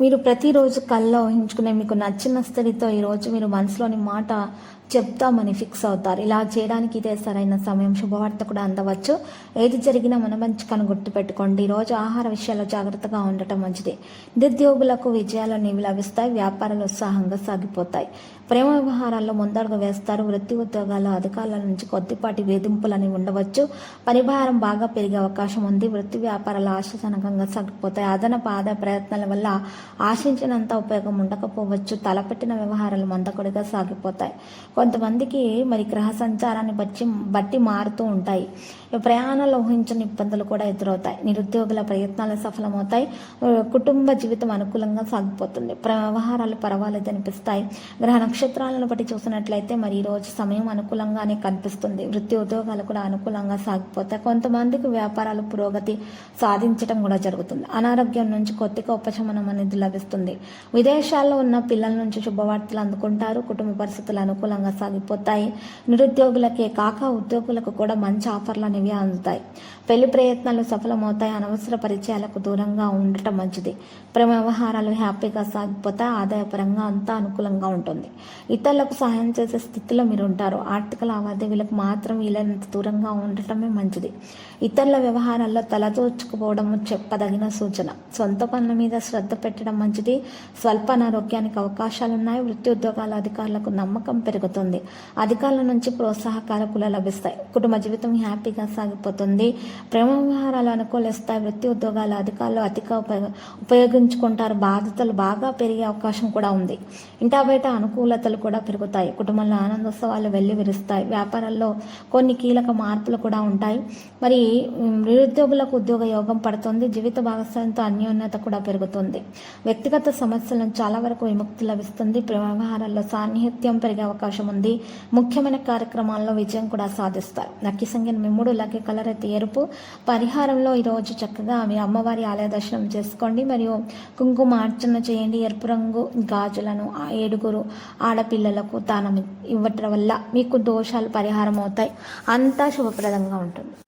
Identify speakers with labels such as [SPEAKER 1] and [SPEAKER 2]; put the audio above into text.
[SPEAKER 1] మీరు ప్రతిరోజు కల్లో ఊహించుకునే మీకు నచ్చిన స్త్రీతో ఈరోజు మీరు మనసులోని మాట చెప్తామని ఫిక్స్ అవుతారు. ఇలా చేయడానికి ఇదే సరైన సమయం. శుభవార్త కూడా అందవచ్చు. ఏది జరిగినా మన మంచికను గుర్తుపెట్టుకోండి. ఈరోజు ఆహార విషయాల్లో జాగ్రత్తగా ఉండటం మంచిది. నిరుద్యోగులకు విజయాలు నీవి లభిస్తాయి. వ్యాపారాలు ఉత్సాహంగా సాగిపోతాయి. ప్రేమ వ్యవహారాల్లో ముందడుగు వేస్తారు. వృత్తి ఉద్యోగాల అధికారుల నుంచి కొద్దిపాటి వేధింపులని ఉండవచ్చు. పనిభారం బాగా పెరిగే అవకాశం ఉంది. వృత్తి వ్యాపారాలు ఆశాజనకంగా సాగిపోతాయి. అదనపు ఆదాయ ప్రయత్నాల వల్ల ఆశించినంత ఉపయోగం ఉండకపోవచ్చు. తలపెట్టిన వ్యవహారాలు మందకొడిగా సాగిపోతాయి. కొంతమందికి మరి గ్రహ సంచారాన్ని బట్టి బట్టి మారుతూ ఉంటాయి. ప్రయాణంలో ఊహించని ఇబ్బందులు కూడా ఎదురవుతాయి. నిరుద్యోగుల ప్రయత్నాలు సఫలమవుతాయి. కుటుంబ జీవితం అనుకూలంగా సాగిపోతుంది. వ్యవహారాలు పర్వాలేదు అనిపిస్తాయి. గ్రహ నక్షత్రాలను బట్టి చూసినట్లయితే మరి ఈ రోజు సమయం అనుకూలంగానే కనిపిస్తుంది. వృత్తి ఉద్యోగాలు కూడా అనుకూలంగా సాగిపోతాయి. కొంతమందికి వ్యాపారాలు పురోగతి సాధించడం కూడా జరుగుతుంది. అనారోగ్యం నుంచి కొద్దిగా ఉపశమనం అనేది లభిస్తుంది. విదేశాల్లో ఉన్న పిల్లల నుంచి శుభవార్తలు అందుకుంటారు. కుటుంబ పరిస్థితులు అనుకూలంగా సాగిపోతాయి. నిరుద్యోగులకే కాక ఉద్యోగులకు కూడా మంచి ఆఫర్లు అనేవి అందుతాయి. పెళ్ళి ప్రయత్నాలు సఫలమవుతాయి. అనవసర పరిచయాలకు దూరంగా ఉండటం మంచిది. ప్రేమ వ్యవహారాలు హ్యాపీగా సాగిపోతాయి. ఆదాయపరంగా అంతా అనుకూలంగా ఉంటుంది. ఇతరులకు సహాయం చేసే స్థితిలో మీరు ఉంటారు. ఆర్థిక లావాదేవీలకు మాత్రం వీలైనంత దూరంగా ఉండటమే మంచిది. ఇతరుల వ్యవహారాల్లో తలదోచుకుపోవడం చెప్పదగిన సూచన. సొంత పనుల మీద శ్రద్ధ పెట్టడం మంచిది. స్వల్ప అనారోగ్యానికి అవకాశాలున్నాయి. వృత్తి ఉద్యోగాల అధికారులకు నమ్మకం పెరుగుతుంది. అధికారుల నుంచి ప్రోత్సాహకాలు కూడా లభిస్తాయి. కుటుంబ జీవితం హ్యాపీగా సాగిపోతుంది. ప్రేమ వ్యవహారాలు అనుకూలిస్తాయి. వృత్తి ఉద్యోగాలు అధికారులు అతిగా ఉపయోగించుకుంటారు. బాధ్యతలు బాగా పెరిగే అవకాశం కూడా ఉంది. ఇంటా బయట అనుకూలతలు కూడా పెరుగుతాయి. కుటుంబంలో ఆనందోత్సవాలు వెళ్ళి విరుస్తాయి. వ్యాపారాల్లో కొన్ని కీలక మార్పులు కూడా ఉంటాయి. మరి నిరుద్యోగులకు ఉద్యోగ యోగం పడుతుంది. జీవిత భాగస్వామ్యంతో అన్యోన్యత కూడా పెరుగుతుంది. వ్యక్తిగత సమస్యలను చాలా వరకు విముక్తి లభిస్తుంది. ప్రేమ వ్యవహారాల్లో సాన్నిహిత్యం పెరిగే అవకాశం ఉంది. ముఖ్యమైన కార్యక్రమాల్లో విజయం కూడా సాధిస్తారు. లక్కీ సంఖ్యను మిమ్ముడు లక్కీ కలర్ అయితే ఎరుపు. పరిహారంలో ఈరోజు చక్కగా మీ అమ్మవారి ఆలయ దర్శనం చేసుకోండి. మరియు కుంకుమ అర్చన చేయండి. ఎరుపు రంగు గాజులను ఆ ఏడుగురు ఆడపిల్లలకు దానం ఇవ్వటం వల్ల మీకు దోషాలు పరిహారం అవుతాయి. అంతా శుభప్రదంగా ఉంటుంది.